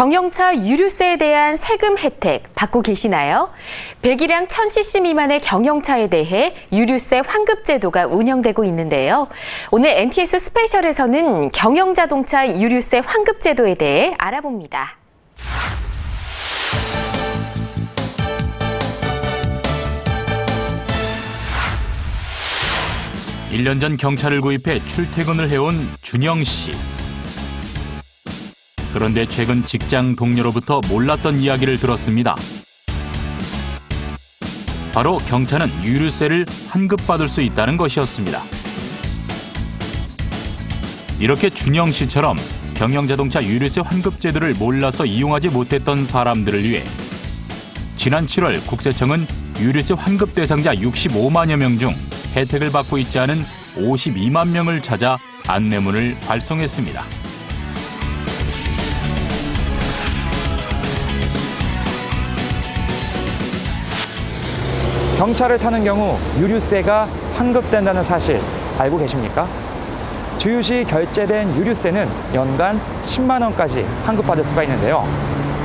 경영차 유류세에 대한 세금 혜택 받고 계시나요? 배기량 1000cc 미만의 경영차에 대해 유류세 환급 제도가 운영되고 있는데요. 오늘 NTS 스페셜에서는 경영자동차 유류세 환급 제도에 대해 알아봅니다. 일 년 전 경차를 구입해 출퇴근을 해온 준영 씨. 그런데 최근 직장 동료로부터 몰랐던 이야기를 들었습니다. 바로 경차는 유류세를 환급받을 수 있다는 것이었습니다. 이렇게 준영 씨처럼 경영자동차 유류세 환급 제도를 몰라서 이용하지 못했던 사람들을 위해 지난 7월 국세청은 유류세 환급 대상자 65만여 명 중 혜택을 받고 있지 않은 52만 명을 찾아 안내문을 발송했습니다. 경차를 타는 경우 유류세가 환급된다는 사실 알고 계십니까? 주유시 결제된 유류세는 연간 10만 원까지 환급받을 수가 있는데요.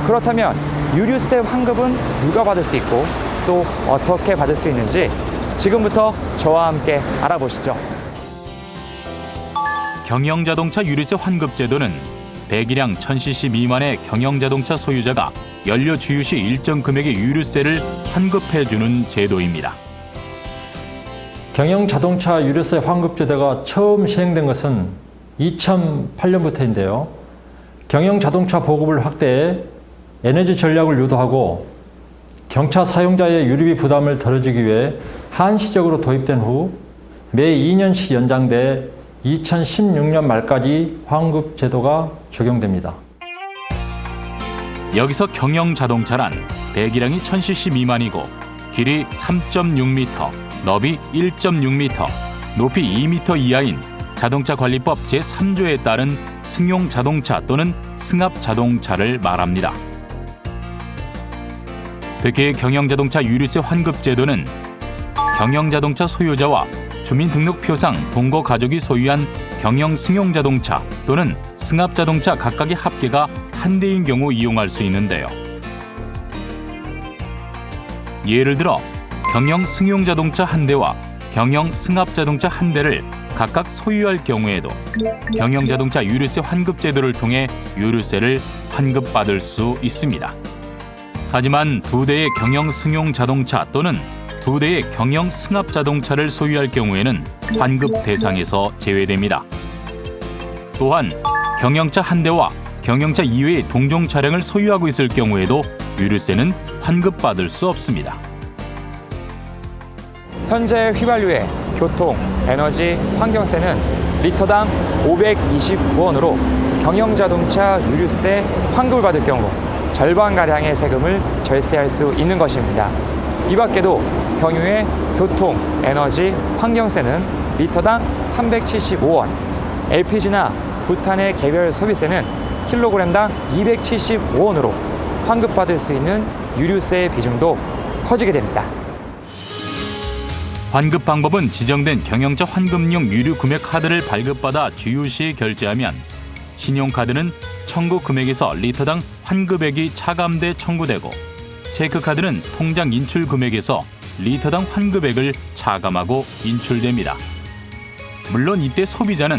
그렇다면 유류세 환급은 누가 받을 수 있고 또 어떻게 받을 수 있는지 지금부터 저와 함께 알아보시죠. 경영자동차 유류세 환급 제도는 배기량 1000cc 미만의 경영 자동차 소유자가 연료 주유 시 일정 금액의 유류세를 환급해 주는 제도입니다. 경영 자동차 유류세 환급 제도가 처음 시행된 것은 2008년부터인데요. 경영 자동차 보급을 확대해 에너지 전략을 유도하고 경차 사용자의 유류비 부담을 덜어주기 위해 한시적으로 도입된 후 매 2년씩 연장돼 2016년 말까지 환급 제도가 적용됩니다. 여기서 경영 자동차란 배기량이 1000cc 미만이고 길이 3.6m, 너비 1.6m, 높이 2m 이하인 자동차 관리법 제3조에 따른 승용 자동차 또는 승합 자동차를 말합니다. 특히 경영 자동차 유류세 환급 제도는 경영 자동차 소유자와 주민등록표상 동거 가족이 소유한 경영 승용 자동차 또는 승합 자동차 각각의 합계가 한 대인 경우 이용할 수 있는데요. 예를 들어 경영 승용 자동차 한 대와 경영 승합 자동차 한 대를 각각 소유할 경우에도 경영 자동차 유류세 환급 제도를 통해 유류세를 환급받을 수 있습니다. 하지만 두 대의 경영 승용 자동차 또는 두 대의 경영 승합 자동차를 소유할 경우에는 환급 대상에서 제외됩니다. 또한 경영차 한 대와 경영차 이외의 동종 차량을 소유하고 있을 경우에도 유류세는 환급받을 수 없습니다. 현재 휘발유의 교통, 에너지, 환경세는 리터당 529원으로 경영자동차 유류세 환급을 받을 경우 절반가량의 세금을 절세할 수 있는 것입니다. 이 밖에도 경유의 교통, 에너지, 환경세는 리터당 375원, LPG나 부탄의 개별 소비세는 킬로그램당 275원으로 환급받을 수 있는 유류세의 비중도 커지게 됩니다. 환급 방법은 지정된 경영차 환급용 유류 구매 카드를 발급받아 주유 시 결제하면 신용카드는 청구 금액에서 리터당 환급액이 차감돼 청구되고 체크카드는 통장 인출 금액에서 리터당 환급액을 차감하고 인출됩니다. 물론 이때 소비자는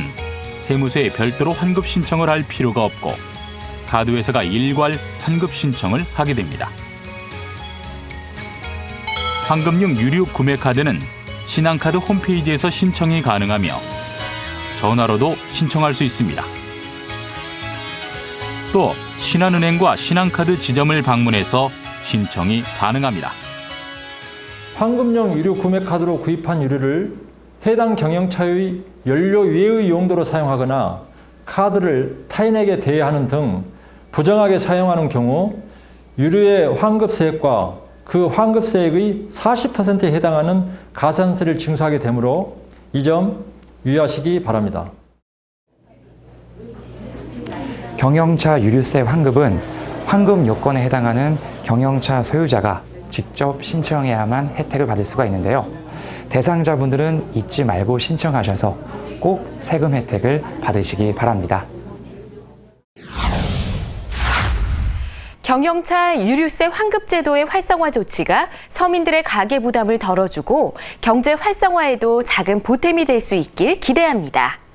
세무서에 별도로 환급 신청을 할 필요가 없고 카드 회사가 일괄 환급 신청을 하게 됩니다. 황금용 유료 구매 카드는 신한카드 홈페이지에서 신청이 가능하며 전화로도 신청할 수 있습니다. 또 신한은행과 신한카드 지점을 방문해서 신청이 가능합니다. 황금용 유류 구매 카드로 구입한 유류를 해당 경영차의 연료 외의 용도로 사용하거나 카드를 타인에게 대여하는 등 부정하게 사용하는 경우 유류의 환급세액과 그 환급세액의 40%에 해당하는 가산세를 징수하게 되므로 이 점 유의하시기 바랍니다. 경영차 유류세 환급은 환급 요건에 해당하는 경영차 소유자가 직접 신청해야만 혜택을 받을 수가 있는데요. 대상자분들은 잊지 말고 신청하셔서 꼭 세금 혜택을 받으시기 바랍니다. 경영차 유류세 환급 제도의 활성화 조치가 서민들의 가계 부담을 덜어주고 경제 활성화에도 작은 보탬이 될 수 있길 기대합니다.